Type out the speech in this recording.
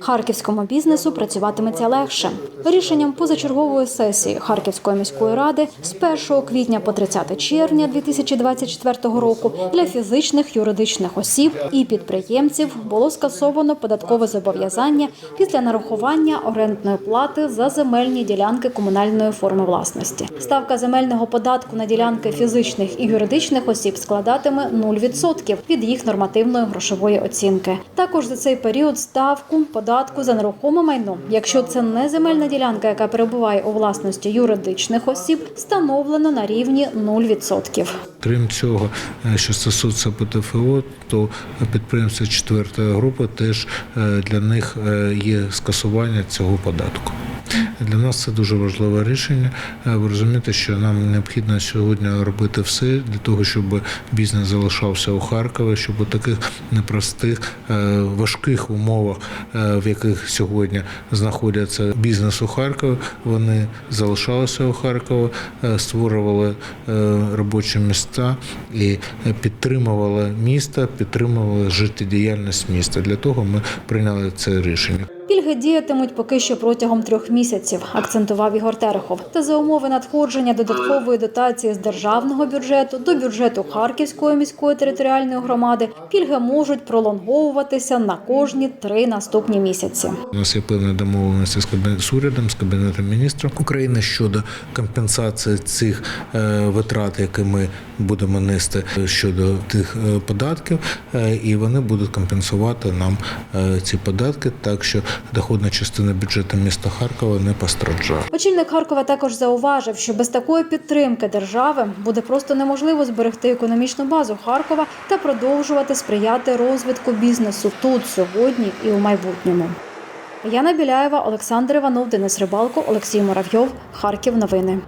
Харківському бізнесу працюватиметься легше. Рішенням позачергової сесії Харківської міської ради з 1 квітня по 30 червня 2024 року для фізичних юридичних осіб і підприємців було скасовано податкове зобов'язання після нарахування орендної плати за земельні ділянки комунальної форми власності. Ставка земельного податку на ділянки фізичних і юридичних осіб складатиме 0% від їх нормативної грошової оцінки. Також за цей період ставку податку за нерухоме майно, якщо це не земельна ділянка, яка перебуває у власності юридичних осіб, встановлено на рівні 0%. Крім цього, е, що стосується ПТФО, то підприємства четвертої групи теж е, для них е, є скасування цього податку. Для нас це дуже важливе рішення. Е, Ви розумієте, що нам необхідно сьогодні робити все для того, щоб бізнес залишався у Харкові, щоб у таких непростих, е, важких умовах, е, в яких сьогодні знаходяться бізнес у Харкові, вони залишалися у Харкові, створювали робочі місця і підтримували місто, підтримували життєдіяльність міста. Для того ми прийняли це рішення. Пільги діятимуть поки що протягом трьох місяців, акцентував Ігор Терехов. Та за умови надходження додаткової дотації з державного бюджету до бюджету Харківської міської територіальної громади пільги можуть пролонговуватися на кожні три наступні місяці. У нас є певні домовленості з з урядом, з кабінетом міністрів України щодо компенсації цих е, витрат, які ми будемо нести щодо тих е, податків, е, і вони будуть компенсувати нам е, ці податки, так що доходна частина бюджету міста Харкова не постраждала. Очільник Харкова також зауважив, що без такої підтримки держави буде просто неможливо зберегти економічну базу Харкова та продовжувати сприяти розвитку бізнесу тут сьогодні і у майбутньому. Яна Біляєва, Олександр Іванов, Денис Рибалко, Олексій Муравйов. Харків. Новини.